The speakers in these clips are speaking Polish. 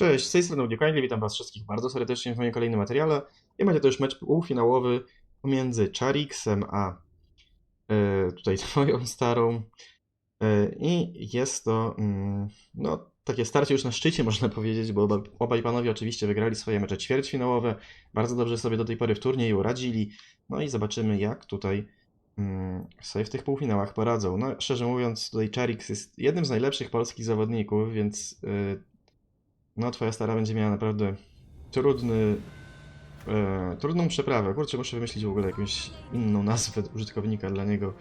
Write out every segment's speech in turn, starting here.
Cześć, z tej strony Audio witam Was wszystkich bardzo serdecznie w moim kolejnym materiale. I będzie to już mecz półfinałowy pomiędzy Charixem a e, tutaj twoją starą. E, I jest to mm, no, takie starcie już na szczycie, można powiedzieć, bo oba- obaj panowie oczywiście wygrali swoje mecze ćwierćfinałowe. Bardzo dobrze sobie do tej pory w turnieju radzili. No i zobaczymy, jak tutaj mm, sobie w tych półfinałach poradzą. No, szczerze mówiąc, tutaj Charix jest jednym z najlepszych polskich zawodników, więc e, no, twoja stara będzie miała naprawdę trudny, e, trudną przeprawę. Kurczę, muszę wymyślić w ogóle jakąś inną nazwę użytkownika dla niego.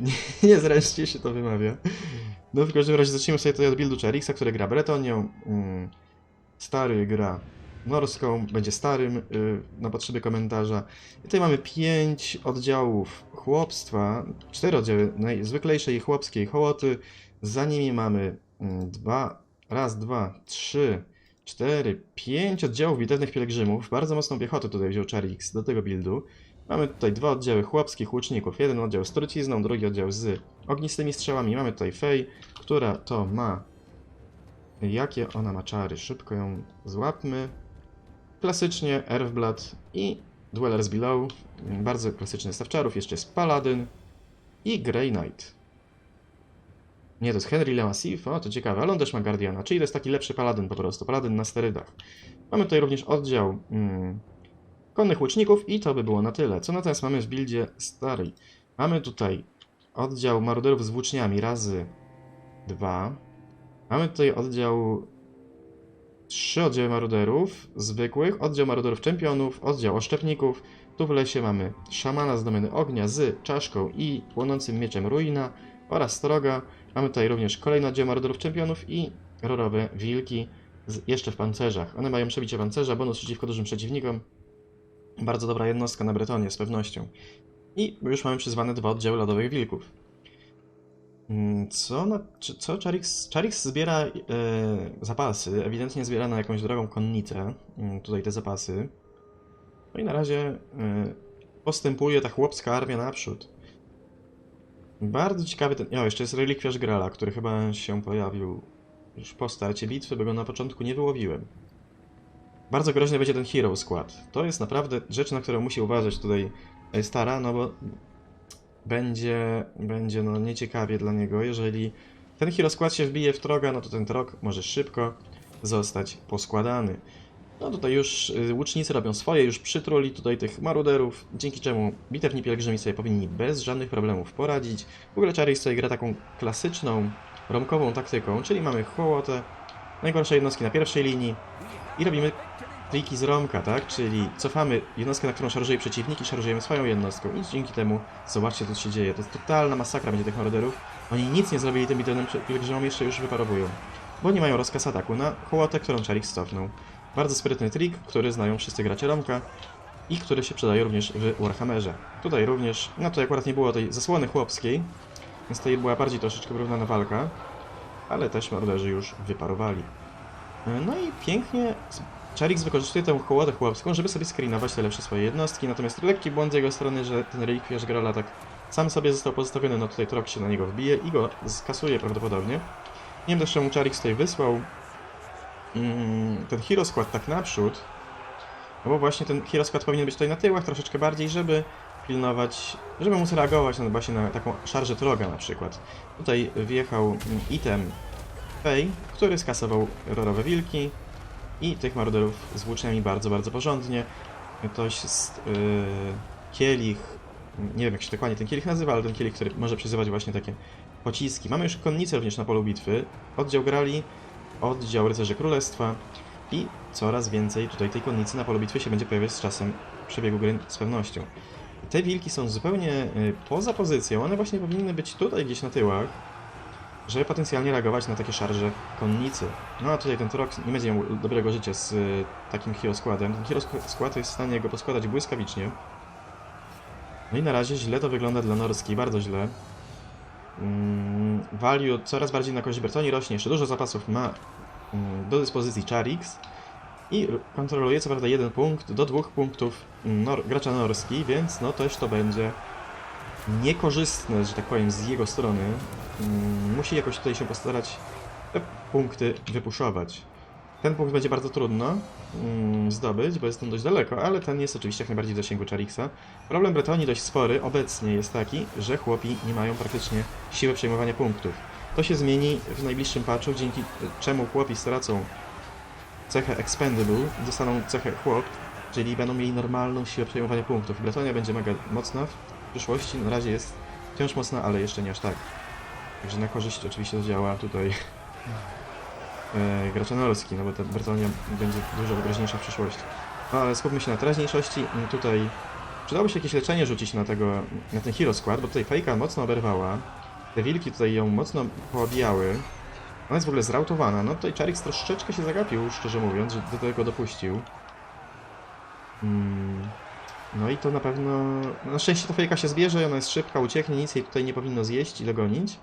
Nie, niezręcznie się to wymawia. No w każdym razie zacznijmy sobie tutaj od buildu Charixa, który gra Bretonią. Mm, stary gra Norską, będzie starym y, na potrzeby komentarza. I tutaj mamy pięć oddziałów chłopstwa, cztery oddziały najzwyklejszej chłopskiej hołoty. Za nimi mamy mm, dwa, raz, dwa, trzy, cztery, pięć oddziałów bitewnych pielgrzymów. Bardzo mocną piechotę tutaj wziął Charix do tego buildu. Mamy tutaj dwa oddziały chłopskich łuczników. Jeden oddział z trucizną, drugi oddział z ognistymi strzałami. Mamy tutaj Fej, która to ma... Jakie ona ma czary? Szybko ją złapmy. Klasycznie Earthblood i Dwellers Below. Bardzo klasyczny zestaw czarów. Jeszcze jest Paladyn i Grey Knight. Nie, to jest Henry Le Massif. O, to ciekawe, ale on też ma Guardiana, czyli to jest taki lepszy paladyn po prostu, paladyn na sterydach. Mamy tutaj również oddział mm, konnych łuczników i to by było na tyle. Co natomiast mamy w buildzie starej? Mamy tutaj oddział maruderów z włóczniami razy dwa. Mamy tutaj oddział trzy oddziały maruderów zwykłych, oddział maruderów czempionów, oddział oszczepników. Tu w lesie mamy szamana z domeny ognia z czaszką i płonącym mieczem ruina oraz stroga. Mamy tutaj również kolejny oddział maruderów czempionów i rorowe wilki z, jeszcze w pancerzach. One mają przebicie pancerza, bonus przeciwko dużym przeciwnikom. Bardzo dobra jednostka na Bretonie, z pewnością. I już mamy przyzwane dwa oddziały lodowych wilków. Mm, Co, na, co Charix, Charix zbiera e, zapasy, ewidentnie zbiera na jakąś drogą konnicę, mm, tutaj te zapasy. No i na razie e, postępuje ta chłopska armia naprzód. Bardzo ciekawy ten... O, jeszcze jest relikwiarz Grala, który chyba się pojawił już po starcie bitwy, bo go na początku nie wyłowiłem. Bardzo groźny będzie ten hero skład. To jest naprawdę rzecz, na którą musi uważać tutaj Stara, no bo będzie, będzie no nieciekawie dla niego, jeżeli ten hero skład się wbije w troga, no to ten trog może szybko zostać poskładany. No tutaj już y, łucznicy robią swoje, już przytruli tutaj tych maruderów, dzięki czemu bitewni pielgrzymi sobie powinni bez żadnych problemów poradzić. W ogóle Charix sobie gra taką klasyczną, romkową taktyką, czyli mamy hołotę, najgorsze jednostki na pierwszej linii i robimy triki z romka, tak? Czyli cofamy jednostkę, na którą szarżuje przeciwnik i szarżujemy swoją jednostką i dzięki temu zobaczcie co się dzieje. To jest totalna masakra będzie tych maruderów. Oni nic nie zrobili tym bitewnym pielgrzymom, jeszcze już wyparowują. Bo oni mają rozkaz ataku na hołotę, którą Charix cofnął. Bardzo sprytny trik, który znają wszyscy gracze Romka i który się przydaje również w Warhammerze. Tutaj również, no to akurat nie było tej zasłony chłopskiej, więc tutaj była bardziej troszeczkę wyrównana walka, ale też morderzy już wyparowali. No i pięknie Charix wykorzystuje tę hołodę chłopską, żeby sobie screenować te lepsze swoje jednostki, natomiast lekki błąd z jego strony, że ten relikwiarz Grala tak sam sobie został pozostawiony, no tutaj Trok się na niego wbije i go skasuje prawdopodobnie. Nie wiem też czemu Charix tutaj wysłał ten hero skład tak naprzód, no bo właśnie ten hero skład powinien być tutaj na tyłach troszeczkę bardziej, żeby pilnować, żeby móc reagować na, właśnie na taką szarżę troga na przykład. Tutaj wjechał mm, item Fej, który skasował rorowe wilki i tych maruderów z włóczniami bardzo, bardzo porządnie. To jest yy, kielich, nie wiem jak się dokładnie ten kielich nazywa, ale ten kielich, który może przyzywać właśnie takie pociski. Mamy już konnicę również na polu bitwy, oddział grali, oddział rycerzy królestwa i coraz więcej tutaj tej konnicy na polu bitwy się będzie pojawiać z czasem przebiegu gry z pewnością. Te wilki są zupełnie y, poza pozycją, one właśnie powinny być tutaj gdzieś na tyłach, żeby potencjalnie reagować na takie szarże konnicy. No a tutaj ten Torok nie będzie miał dobrego życia z y, takim hero składem. Ten hero sk- skład jest w stanie go poskładać błyskawicznie. No i na razie źle to wygląda dla Norski, bardzo źle. Mm, value coraz bardziej na korzyść Bertoni rośnie, jeszcze dużo zapasów ma mm, do dyspozycji Charix i kontroluje co prawda jeden punkt do dwóch punktów mm, nor gracza Norski, więc no też to będzie niekorzystne, że tak powiem, z jego strony. Musi jakoś tutaj się postarać te punkty wypuszować. Ten punkt będzie bardzo trudno mm, zdobyć, bo jest on dość daleko, ale ten jest oczywiście jak najbardziej w zasięgu Charixa. Problem Bretonii dość spory obecnie jest taki, że chłopi nie mają praktycznie siły przejmowania punktów. To się zmieni w najbliższym patchu, dzięki czemu chłopi stracą cechę Expendable, dostaną cechę chłop, czyli będą mieli normalną siłę przejmowania punktów. Bretonia będzie mega mocna w przyszłości, na razie jest wciąż mocna, ale jeszcze nie aż tak. Także na korzyść oczywiście to działa tutaj e, gracza norski, no bo ta Bretonia będzie dużo groźniejsza w przyszłości. No ale skupmy się na teraźniejszości. Mm, Tutaj przydałoby się jakieś leczenie rzucić na tego, na ten hero skład, bo tutaj fejka mocno oberwała. Te wilki tutaj ją mocno poobijały. Ona jest w ogóle zrautowana. No tutaj Charix troszeczkę się zagapił, szczerze mówiąc, że do tego dopuścił. Mm. No i to na pewno... Na szczęście to fejka się zbierze, ona jest szybka, ucieknie, nic jej tutaj nie powinno zjeść i dogonić.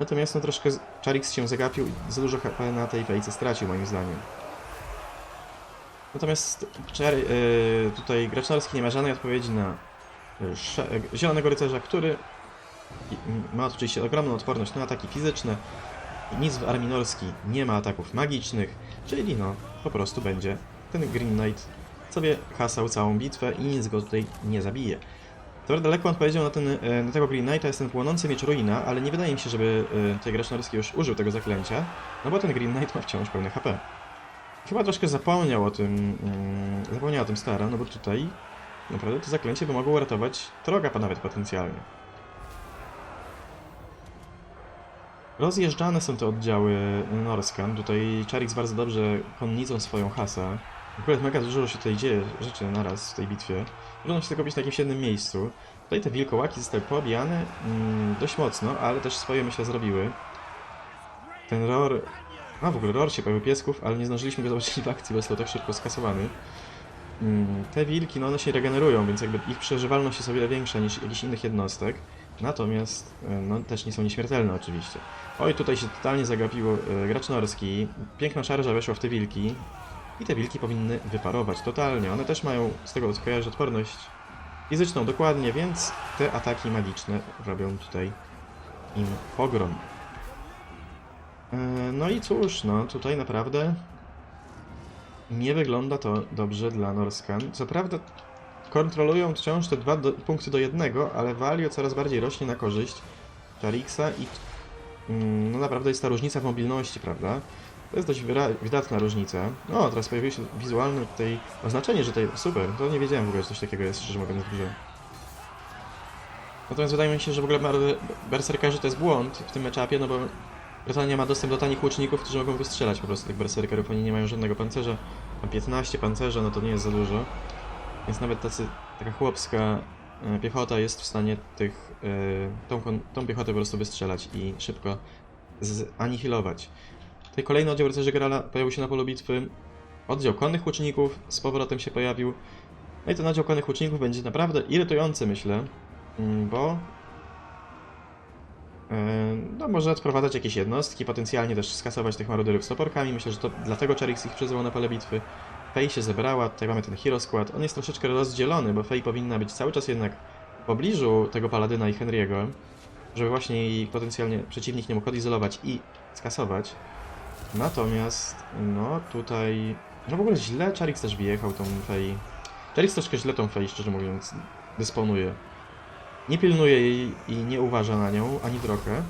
Natomiast no troszkę Charix się zagapił i za dużo HP na tej fejce stracił moim zdaniem. Natomiast Cherry, yy, tutaj gracz norski nie ma żadnej odpowiedzi na sze- yy, Zielonego Rycerza, który ma oczywiście ogromną odporność na ataki fizyczne. Nic w armii norskiej nie ma ataków magicznych, czyli no po prostu będzie ten Green Knight sobie hasał całą bitwę i nic go tutaj nie zabije. To prawda, lekko odpowiedział na, ten, e, na tego Green Knighta jest ten płonący miecz Ruina, ale nie wydaje mi się, żeby e, tutaj gracz norski już użył tego zaklęcia, no bo ten Green Knight ma wciąż pełne HP. Chyba troszkę zapomniał o tym, mm, zapomniał o tym Stara, no bo tutaj naprawdę to zaklęcie by mogło uratować Troga nawet potencjalnie. Rozjeżdżane są te oddziały Norskan. Tutaj Charix bardzo dobrze konnicą swoją hasę. Akurat mega dużo się tutaj dzieje rzeczy naraz w tej bitwie. Trudno się tylko być na jakimś jednym miejscu. Tutaj te wilkołaki zostały poobijane mm, dość mocno, ale też swoje myślę zrobiły. Ten Ror... A w ogóle Ror się pojawił piesków, ale nie zdążyliśmy go zobaczyć w akcji, bo został tak szybko skasowany. Mm, te wilki, no one się regenerują, więc jakby ich przeżywalność jest o wiele większa niż jakichś innych jednostek. Natomiast, e, no też nie są nieśmiertelne oczywiście. Oj, tutaj się totalnie zagapiło e, gracz norski. Piękna szarża weszła w te wilki. I te wilki powinny wyparować totalnie. One też mają, z tego co odporność fizyczną dokładnie, więc te ataki magiczne robią tutaj im pogrom. E, No i cóż, no tutaj naprawdę nie wygląda to dobrze dla Norskan. Co prawda kontrolują wciąż te dwa do, punkty do jednego, ale value coraz bardziej rośnie na korzyść Charixa i mm, no naprawdę jest ta różnica w mobilności, prawda? To jest dość wydatna różnica. O, teraz pojawiło się wizualne tutaj oznaczenie, że tutaj super, to nie wiedziałem w ogóle, że coś takiego jest, szczerze mówiąc, w grze. Natomiast wydaje mi się, że w ogóle Ber- berserkerzy to jest błąd w tym meczapie, no bo Brytania ma dostęp do tanich łuczników, którzy mogą wystrzelać po prostu tych berserkerów. Oni nie mają żadnego pancerza. Mam 15 pancerza, no to nie jest za dużo. Więc nawet tacy, taka chłopska e, piechota jest w stanie tych, e, tą, tą piechotę po prostu wystrzelać i szybko zanihilować. Tutaj kolejny oddział rycerzy Gerala pojawił się na polu bitwy. Oddział konnych łuczników z powrotem się pojawił. No i ten oddział konnych łuczników będzie naprawdę irytujący, myślę, mm, bo e, no, może odprowadzać jakieś jednostki, potencjalnie też skasować tych maruderów z toporkami. Myślę, że to dlatego Charix ich przyzwał na pole bitwy. Fej się zebrała, tutaj mamy ten hero skład. On jest troszeczkę rozdzielony, bo Fej powinna być cały czas jednak w pobliżu tego Paladyna i Henry'ego, żeby właśnie jej potencjalnie przeciwnik nie mógł odizolować i skasować. Natomiast, no tutaj... No w ogóle źle Charix też wjechał tą Fej. Charix troszkę źle tą Fej, szczerze mówiąc, dysponuje. Nie pilnuje jej i nie uważa na nią, ani trochę.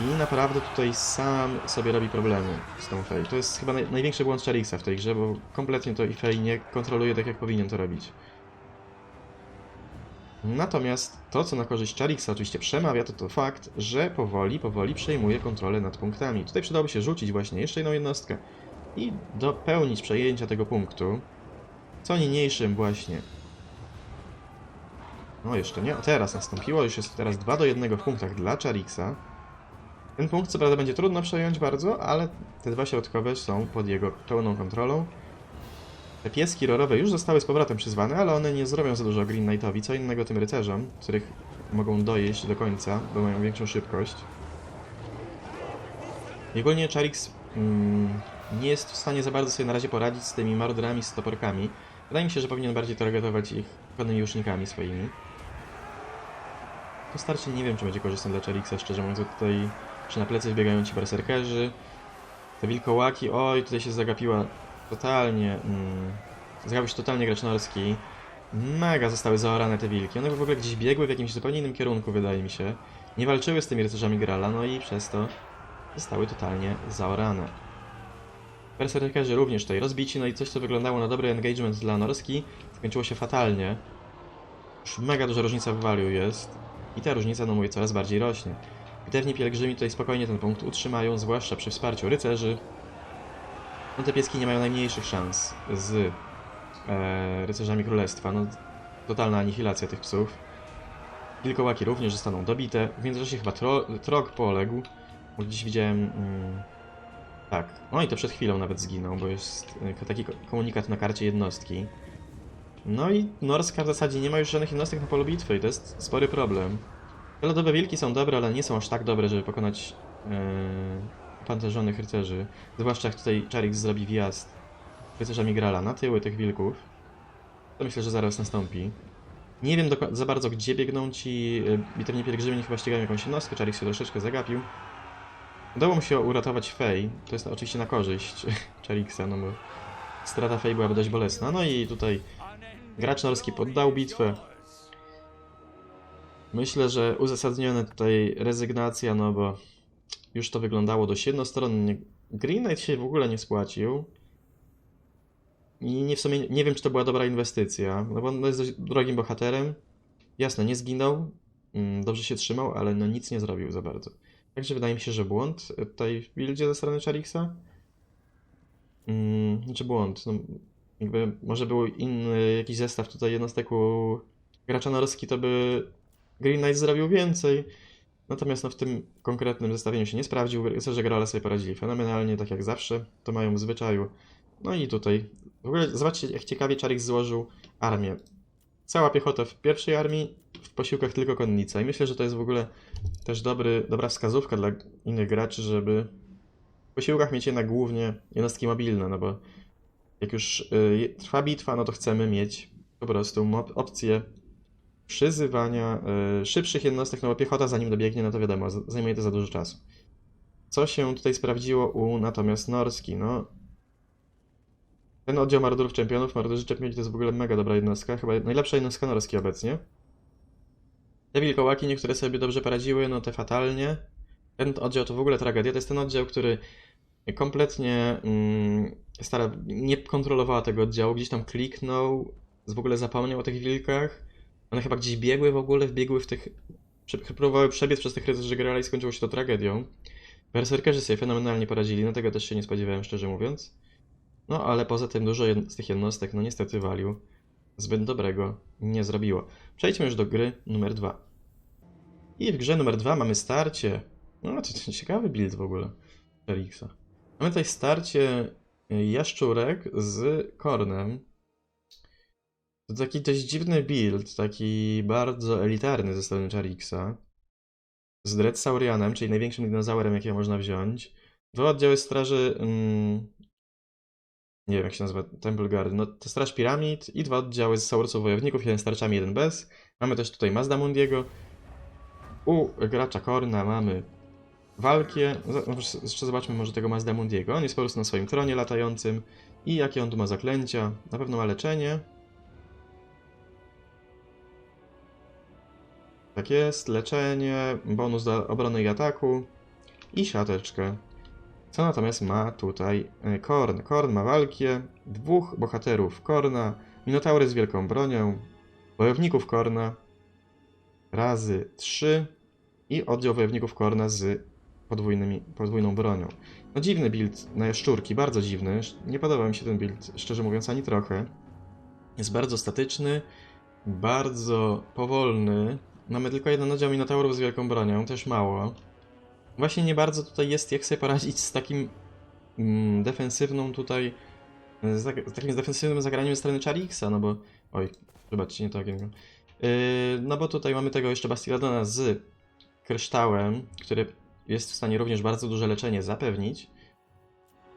I naprawdę tutaj sam sobie robi problemy z tą Fej. To jest chyba naj, największy błąd Charixa w tej grze, bo kompletnie to i Fej nie kontroluje tak, jak powinien to robić. Natomiast to, co na korzyść Charixa oczywiście przemawia, to to fakt, że powoli, powoli przejmuje kontrolę nad punktami. Tutaj przydałoby się rzucić właśnie jeszcze jedną jednostkę i dopełnić przejęcia tego punktu. Co niniejszym właśnie. No jeszcze nie, teraz nastąpiło, już jest teraz 2 do 1 w punktach dla Charixa. Ten punkt co prawda będzie trudno przejąć bardzo, ale te dwa środkowe są pod jego pełną kontrolą. Te pieski rorowe już zostały z powrotem przyzwane, ale one nie zrobią za dużo Green Knightowi, co innego tym rycerzom, których mogą dojeść do końca, bo mają większą szybkość. Ogólnie Charix mm, nie jest w stanie za bardzo sobie na razie poradzić z tymi maruderami z toporkami. Wydaje mi się, że powinien bardziej targetować ich konnymi łucznikami swoimi. To starcie nie wiem, czy będzie korzystne dla Charixa, szczerze mówiąc, tutaj czy na plecy wbiegają ci berserkerzy. Te wilkołaki, oj, tutaj się zagapiła totalnie. Mm, zagapił się totalnie gracz norski. Mega zostały zaorane te wilki. One w ogóle gdzieś biegły w jakimś zupełnie innym kierunku, wydaje mi się. Nie walczyły z tymi rycerzami Grala, no i przez to zostały totalnie zaorane. Berserkerzy również tutaj rozbici, no i coś co wyglądało na dobry engagement dla Norski, skończyło się fatalnie. Już mega duża różnica w value jest. I ta różnica, no mówię, coraz bardziej rośnie. Bitewni pielgrzymi tutaj spokojnie ten punkt utrzymają, zwłaszcza przy wsparciu rycerzy. No te pieski nie mają najmniejszych szans z e, rycerzami królestwa. No, totalna anihilacja tych psów. Wilkołaki również zostaną dobite. W międzyczasie chyba tro, Trog poległ. Bo gdzieś widziałem... Mm, tak. No i to przed chwilą nawet zginął, bo jest e, taki ko- komunikat na karcie jednostki. No i Norska w zasadzie nie ma już żadnych jednostek na polu bitwy i to jest spory problem. Lodowe wilki są dobre, ale nie są aż tak dobre, żeby pokonać yy, pancerzonych rycerzy. Zwłaszcza jak tutaj Charix zrobi wjazd rycerzami Grala na tyły tych wilków. To myślę, że zaraz nastąpi. Nie wiem za bardzo, gdzie biegną ci bitewni pielgrzymi, chyba ścigają jakąś jednostkę, Charix się troszeczkę zagapił. Udało mu się uratować Fej, to jest oczywiście na korzyść Charixa, no bo strata Fej byłaby dość bolesna. No i tutaj gracz norski poddał bitwę. Myślę, że uzasadniona tutaj rezygnacja, no bo już to wyglądało dość jednostronnie. Green Knight się w ogóle nie spłacił. I nie w sumie nie wiem, czy to była dobra inwestycja, no bo on jest drogim bohaterem. Jasne, nie zginął, mm, dobrze się trzymał, ale no nic nie zrobił za bardzo. Także wydaje mi się, że błąd tutaj w buildzie ze strony Charixa. Mm, znaczy błąd, no jakby może był inny jakiś zestaw tutaj jednostek u gracza norski, to by Green Knight zrobił więcej. Natomiast no, w tym konkretnym zestawieniu się nie sprawdził. Rycerze Grala sobie poradzili fenomenalnie, tak jak zawsze. To mają w zwyczaju. No i tutaj. W ogóle zobaczcie, jak ciekawie Czarik złożył armię. Cała piechota w pierwszej armii, w posiłkach tylko konnica. I myślę, że to jest w ogóle też dobry, dobra wskazówka dla innych graczy, żeby w posiłkach mieć jednak głównie jednostki mobilne, no bo jak już y, trwa bitwa, no to chcemy mieć po prostu opcję przyzywania y, szybszych jednostek, no bo piechota zanim dobiegnie, no to wiadomo, zajmuje to za dużo czasu. Co się tutaj sprawdziło u natomiast Norski, no ten oddział Mardurów Czempionów, Mardurzy Czempioni to jest w ogóle mega dobra jednostka, chyba najlepsza jednostka Norski obecnie. Te wilkołaki niektóre sobie dobrze poradziły, no te fatalnie. Ten oddział to w ogóle tragedia, to jest ten oddział, który kompletnie mm, stara, nie kontrolowała tego oddziału, gdzieś tam kliknął, w ogóle zapomniał o tych wilkach. One chyba gdzieś biegły w ogóle, wbiegły w tych. Próbowały przebiec przez tych rycerzy Grala i skończyło się to tragedią. Berserkerzy sobie fenomenalnie poradzili, no tego też się nie spodziewałem, szczerze mówiąc. No ale poza tym dużo z tych jednostek, no niestety walił. Zbyt dobrego nie zrobiło. Przejdźmy już do gry numer dwa. I w grze numer dwa mamy starcie. No to ciekawy build w ogóle. Felixa. Mamy tutaj starcie y, jaszczurek z Kornem. To taki dość dziwny build, taki bardzo elitarny ze strony Charixa. Z Dreadsaurianem, czyli największym dinozaurem, jakiego można wziąć. Dwa oddziały straży... Mm, nie wiem jak się nazywa, Temple Guard. No to straż piramid i dwa oddziały z Saursów Wojowników, jeden z tarczami, jeden bez. Mamy też tutaj Mazda Mundiego. U gracza Korna mamy walkę. Za- no, Jeszcze zobaczmy może tego Mazda Mundiego. On jest po prostu na swoim tronie latającym. I jakie on tu ma zaklęcia? Na pewno ma leczenie. Tak jest, leczenie, bonus do obrony i ataku i siateczkę. Co natomiast ma tutaj e, Korn? Korn ma walkę, dwóch bohaterów Korna, Minotaury z wielką bronią, wojowników Korna razy trzy i oddział wojowników Korna z podwójnymi, podwójną bronią. No dziwny build na jaszczurki, bardzo dziwny. Nie podoba mi się ten build, szczerze mówiąc, ani trochę. Jest bardzo statyczny, bardzo powolny. Mamy tylko jeden oddział Minotaurów z wielką bronią, też mało. Właśnie nie bardzo tutaj jest jak sobie poradzić z takim mm, defensywną tutaj, z, tak, z takim defensywnym zagraniem ze strony Charixa, no bo, oj, zobaczcie, nie to. Yy, no bo tutaj mamy tego jeszcze Bastiladona z kryształem, który jest w stanie również bardzo duże leczenie zapewnić.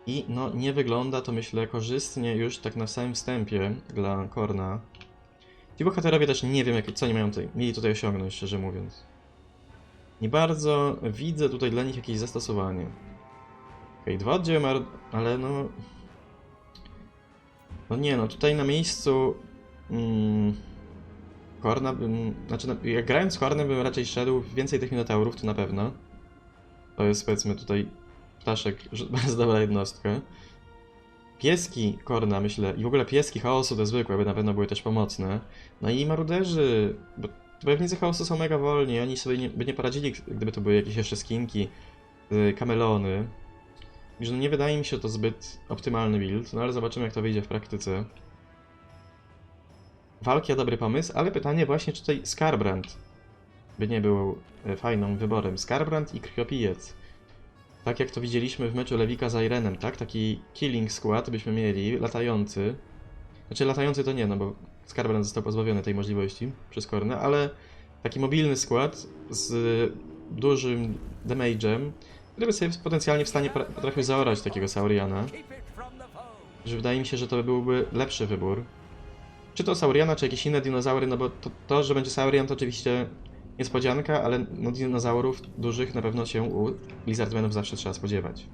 I no nie wygląda to myślę korzystnie już tak na samym wstępie dla Korna. Ci bohaterowie też nie wiem, co oni mają tutaj, mieli tutaj osiągnąć, szczerze mówiąc. Nie bardzo widzę tutaj dla nich jakieś zastosowanie. Okej, dwa oddziały ale no... No nie no, tutaj na miejscu... Mm, Korna bym... Znaczy, no, jak grając z Kornem bym raczej szedł więcej tych Minotaurów, to na pewno. To jest powiedzmy tutaj ptaszek, bardzo dobra jednostka. Pieski Korna, myślę, i w ogóle pieski chaosu te zwykłe by na pewno były też pomocne. No i maruderzy, bo wojownicy chaosu są mega wolni, oni sobie nie, by nie poradzili, gdyby to były jakieś jeszcze skinki, y, kamelony. Także no nie wydaje mi się to zbyt optymalny build, no ale zobaczymy jak to wyjdzie w praktyce. Walkia dobry pomysł, ale pytanie właśnie czy tutaj Skarbrand by nie był e, fajnym wyborem. Skarbrand i Krwiopijec. Tak jak to widzieliśmy w meczu Lewika z Irenem, tak? Taki killing skład byśmy mieli, latający. Znaczy latający to nie, no bo Skarbrand został pozbawiony tej możliwości przez Kornę, ale taki mobilny skład z dużym damage'em, który by sobie potencjalnie w stanie potrafił zaorać takiego Sauriana. Że wydaje mi się, że to byłby lepszy wybór. Czy to Sauriana, czy jakieś inne dinozaury, no bo to, to że będzie Saurian to oczywiście niespodzianka, ale no dinozaurów dużych na pewno się u Lizardmenów zawsze trzeba spodziewać.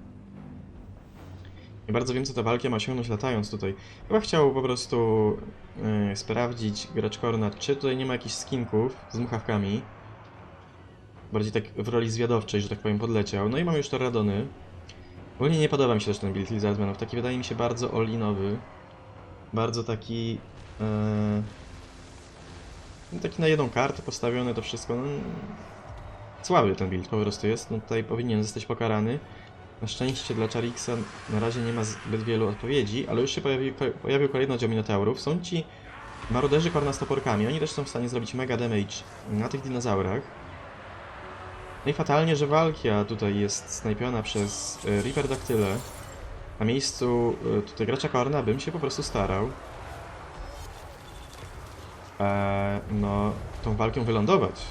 Nie bardzo wiem, co ta walka ma osiągnąć latając tutaj. Chyba chciał po prostu yy, sprawdzić gracz Korna, czy tutaj nie ma jakichś skinków z muchawkami. Bardziej tak w roli zwiadowczej, że tak powiem, podleciał. No i mam już Torradony. Ogólnie nie podoba mi się też ten build Lizardmenów. Taki wydaje mi się bardzo olinowy. Bardzo taki... Yy... Taki na jedną kartę postawione to wszystko. No, słaby ten build po prostu jest. No tutaj powinien zostać pokarany. Na szczęście dla Charixa na razie nie ma zbyt wielu odpowiedzi, ale już się pojawi, po, pojawił kolejny oddział Minotaurów. Są ci maruderzy korna z toporkami. Oni też są w stanie zrobić mega damage na tych dinozaurach. No i fatalnie, że Walkia tutaj jest snajpiona przez e, Reaper Daktyle. Na miejscu e, tutaj gracza Korna bym się po prostu starał. E, no, tą walkę wylądować.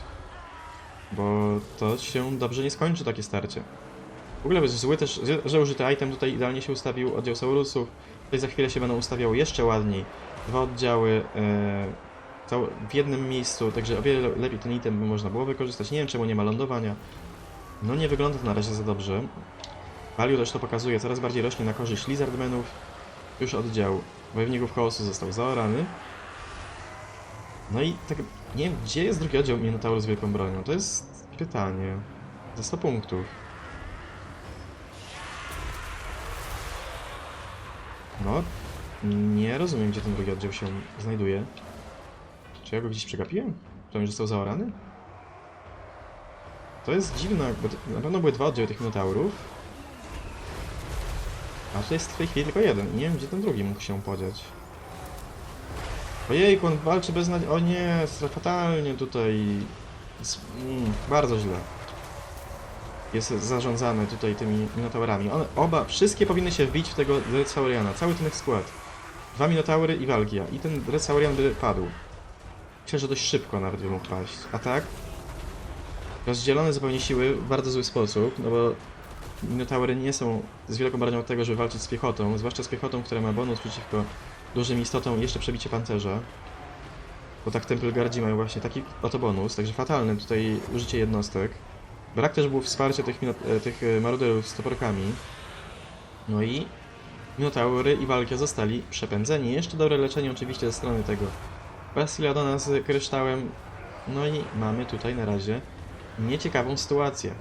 Bo to się dobrze nie skończy, takie starcie. W ogóle jest zły też, że użyty item tutaj idealnie się ustawił oddział Saurusów. Tutaj za chwilę się będą ustawiały jeszcze ładniej. Dwa oddziały e, w jednym miejscu, także o wiele lepiej ten item by można było wykorzystać. Nie wiem czemu nie ma lądowania. No nie wygląda to na razie za dobrze. Value też to pokazuje, coraz bardziej rośnie na korzyść Lizardmenów. Już oddział Wojowników Chaosu został zaorany. No i tak, nie wiem, gdzie jest drugi oddział Minotauru z wielką bronią? To jest pytanie. Za 100 punktów. No, nie rozumiem, gdzie ten drugi oddział się znajduje. Czy ja go gdzieś przegapiłem? Czy on już został zaorany? To jest dziwne, bo na pewno były dwa oddziały tych Minotaurów. A to jest w tej chwili tylko jeden. Nie wiem, gdzie ten drugi mógł się podziać. Ojejku, on walczy bez nadziei. O nie, fatalnie tutaj. Mm, bardzo źle. Jest zarządzany tutaj tymi Minotaurami. One oba, wszystkie powinny się wbić w tego Red Sauriana. Cały ten skład. Dwa Minotaury i Walgia. I ten Red Saurian by padł. Myślę, że dość szybko nawet by mógł paść. A tak? Rozdzielone zupełnie siły w bardzo zły sposób, no bo Minotaury nie są z wielką bronią od tego, żeby walczyć z piechotą, zwłaszcza z piechotą, która ma bonus przeciwko dużym istotom i jeszcze przebicie pancerza. Bo tak Tempelgardzi mają właśnie taki oto bonus, także fatalne tutaj użycie jednostek. Brak też było wsparcia tych, e, tych e, maruderów z toporkami. No i Minotaury i Walkia zostali przepędzeni. Jeszcze dobre leczenie oczywiście ze strony tego Basiliadona z kryształem. No i mamy tutaj na razie nieciekawą sytuację.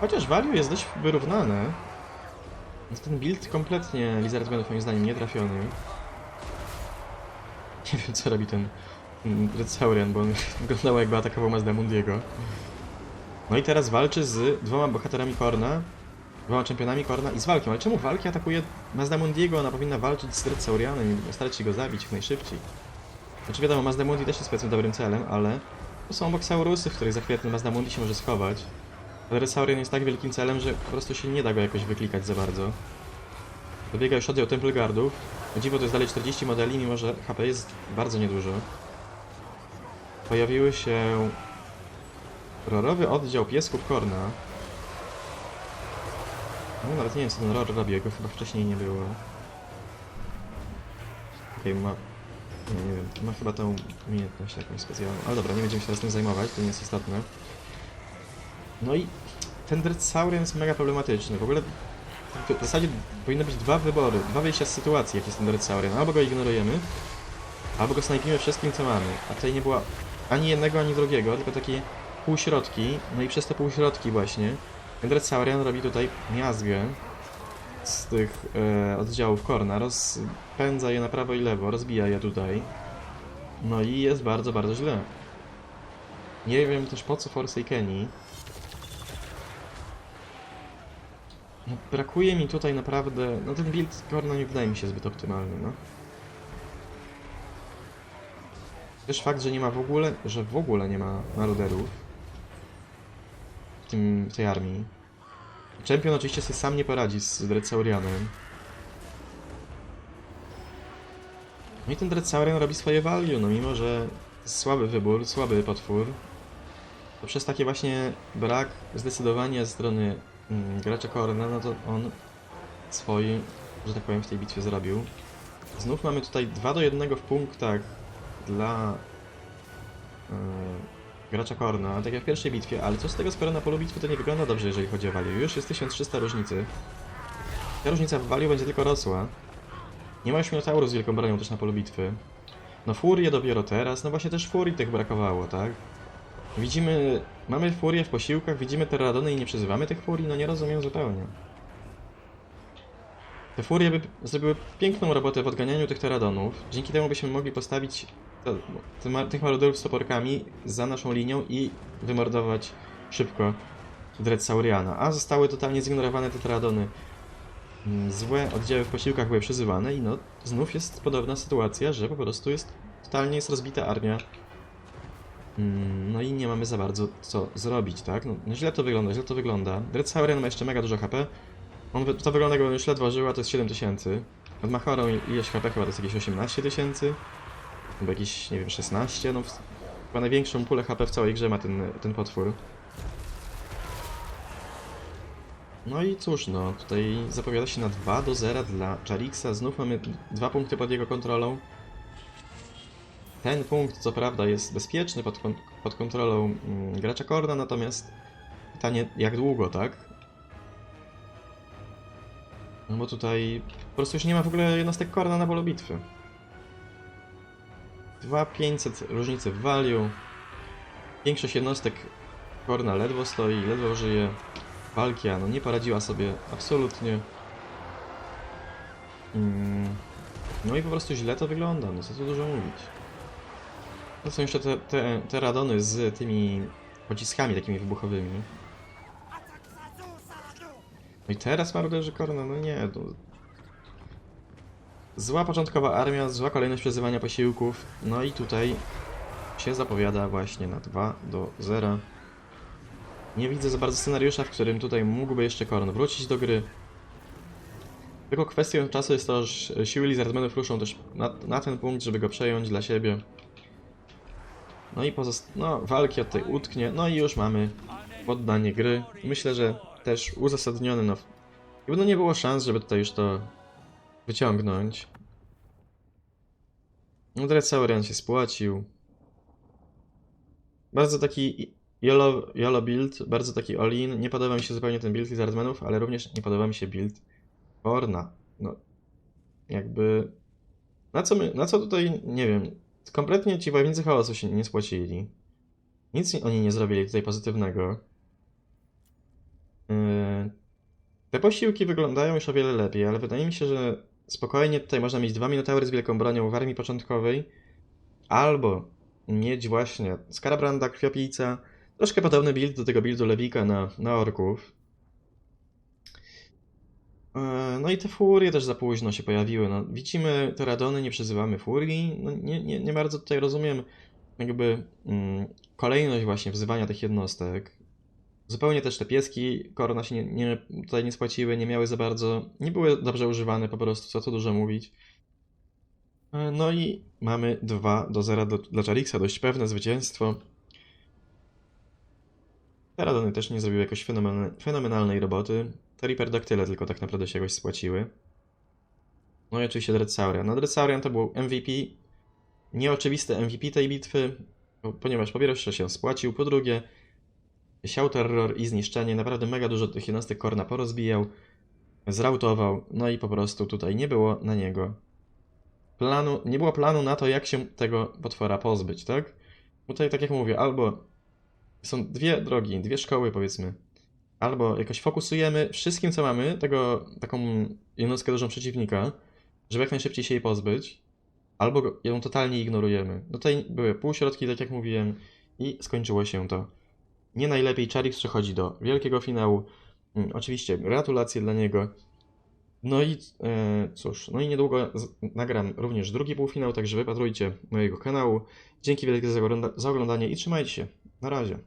Chociaż value jest dość wyrównane. Ten build kompletnie Lizardmenów moim zdaniem nie trafiony. Nie wiem co robi ten Red Saurian, bo on wyglądał jakby atakował Mazdamundiego. No i teraz walczy z dwoma bohaterami Korna, dwoma czempionami Korna i z walkiem. Ale czemu walki atakuje Mazdamundiego? Ona powinna walczyć z Red Saurianem i starać się go zabić jak najszybciej. Znaczy wiadomo, Mazdamundi też jest powiedzmy dobrym celem, ale to są obok Saurusy, w których za chwilę ten Mazdamundi się może schować. Ale jest tak wielkim celem, że po prostu się nie da go jakoś wyklikać za bardzo. Dobiega już oddział Tempelgardów. O dziwo to jest dalej 40 modeli, mimo że HP jest bardzo niedużo. Pojawiły się rorowy oddział piesków Korna. No nawet nie wiem co ten ror robi, jego chyba wcześniej nie było. Okej, ma... Nie, nie wiem, ma chyba tą umiejętność jakąś specjalną. Ale dobra, nie będziemy się teraz tym zajmować, to nie jest istotne. No i ten Dreadsaurian jest mega problematyczny. W ogóle w zasadzie powinny być dwa wybory, dwa wyjścia z sytuacji, jak jest ten Dreadsaurian. Albo go ignorujemy, albo go snajpimy wszystkim, co mamy. A tutaj nie było ani jednego, ani drugiego, tylko takie półśrodki. No i przez te półśrodki właśnie ten Dreadsaurian robi tutaj miazgę z tych e, oddziałów Korna, rozpędza je na prawo i lewo, rozbija je tutaj. No i jest bardzo, bardzo źle. Nie wiem też po co Forsakeni. No, brakuje mi tutaj naprawdę... No ten build Korna nie wydaje mi się zbyt optymalny, no. Też fakt, że nie ma w ogóle, że w ogóle nie ma maruderów w, tym, w tej armii. Champion oczywiście sobie sam nie poradzi z Dreadsaurianem. No i ten Dreadsaurian robi swoje value, no mimo, że słaby wybór, słaby potwór, to przez takie właśnie brak zdecydowania ze strony gracza Korna, no to on swój, że tak powiem, w tej bitwie zrobił. Znów mamy tutaj 2 do 1 w punktach dla yy, gracza Korna, tak jak w pierwszej bitwie, ale co z tego, skoro na polu bitwy to nie wygląda dobrze, jeżeli chodzi o value. Już jest 1300 różnicy. Ta różnica w value będzie tylko rosła. Nie ma już Minotauru z wielką bronią też na polu bitwy. No Furię dopiero teraz, no właśnie też Furii tych brakowało, tak? Widzimy, mamy Furię w posiłkach, widzimy Terradony i nie przyzywamy tych Furii, no nie rozumiem zupełnie. Te Furie by zrobiły piękną robotę w odganianiu tych Terradonów, dzięki temu byśmy mogli postawić te, ma- tych marudorów z toporkami za naszą linią i wymordować szybko Dreadsauriana, a zostały totalnie zignorowane te Terradony. Mm, Złe oddziały w posiłkach były przyzywane i no, znów jest podobna sytuacja, że po prostu jest totalnie jest rozbita armia. Mm, No i nie mamy za bardzo co zrobić, tak? No, no źle to wygląda, źle to wygląda. Dreadsaurian ma jeszcze mega dużo HP. On, to wygląda jakby on już ledwo żyła, to jest 7000. Nad Machorą i- ilość HP chyba to jest jakieś 18 tysięcy. Albo jakieś, nie wiem, 16. No, chyba największą pulę HP w całej grze ma ten, ten potwór. No i cóż, no, tutaj zapowiada się na 2 do 0 dla Charixa. Znów mamy dwa punkty pod jego kontrolą. Ten punkt, co prawda, jest bezpieczny pod, kon pod kontrolą mm, gracza Korna, natomiast pytanie, jak długo, tak? No bo tutaj po prostu już nie ma w ogóle jednostek Korna na polu bitwy. 2500 różnicy w value. Większość jednostek Korna ledwo stoi, ledwo żyje. Walkia no nie poradziła sobie absolutnie. Mm. No i po prostu źle to wygląda, no co tu dużo mówić. To są jeszcze te, te, te radony z tymi pociskami takimi wybuchowymi. No i teraz maruderzy Korna, no nie, no. Zła początkowa armia, zła kolejność przezywania posiłków, no i tutaj się zapowiada właśnie na 2 do 0. Nie widzę za bardzo scenariusza, w którym tutaj mógłby jeszcze Korn wrócić do gry. Tylko kwestią czasu jest to, że siły Lizardmenów ruszą też na, na ten punkt, żeby go przejąć dla siebie. No i pozost... no, walki tutaj utknie, no i już mamy poddanie gry. Myślę, że też uzasadnione, no. Jakby no nie było szans, żeby tutaj już to wyciągnąć. No Dreadsaurian się spłacił. Bardzo taki YOLO, YOLO build, bardzo taki all-in. Nie podoba mi się zupełnie ten build Lizardmenów, ale również nie podoba mi się build Orna. No, jakby... Na co my, na co tutaj, nie wiem, kompletnie ci wojownicy chaosu się nie spłacili. Nic oni nie zrobili tutaj pozytywnego. Yy, Te posiłki wyglądają już o wiele lepiej, ale wydaje mi się, że spokojnie tutaj można mieć dwa minotaury z wielką bronią w armii początkowej, albo mieć właśnie Skarabranda, Krwiopijca, troszkę podobny build do tego buildu Lewika na, na orków. E, No i te furie też za późno się pojawiły. No, widzimy te radony, nie przyzywamy furii. No, nie, nie, nie bardzo tutaj rozumiem jakby mm, kolejność właśnie wzywania tych jednostek. Zupełnie też te pieski korona się nie, nie, tutaj nie spłaciły, nie miały za bardzo, nie były dobrze używane po prostu, co tu dużo mówić. E, No i mamy 2 do 0 do, dla Jarixa, dość pewne zwycięstwo. Te radony też nie zrobiły jakoś fenomen, fenomenalnej roboty. Te Riperdactyle tylko tak naprawdę się jakoś spłaciły. No i oczywiście Dreadsaurian. No Dreadsaurian to był MVP, nieoczywisty MVP tej bitwy, ponieważ po pierwsze się spłacił, po drugie siał terror i zniszczenie, naprawdę mega dużo tych jednostek Korna porozbijał, zrautował, no i po prostu tutaj nie było na niego planu, nie było planu na to, jak się tego potwora pozbyć, tak? Tutaj, tak jak mówię, albo są dwie drogi, dwie szkoły, powiedzmy. Albo jakoś fokusujemy wszystkim, co mamy, tego, taką jednostkę dużą przeciwnika, żeby jak najszybciej się jej pozbyć, albo ją totalnie ignorujemy. No Tutaj były półśrodki, tak jak mówiłem, i skończyło się to. Nie najlepiej. Charix przechodzi do wielkiego finału. Mm, Oczywiście gratulacje dla niego. No i e, cóż, no i niedługo nagram również drugi półfinał, także wypatrujcie mojego kanału. Dzięki wielkie za, ogląda- za oglądanie i trzymajcie się. Na razie.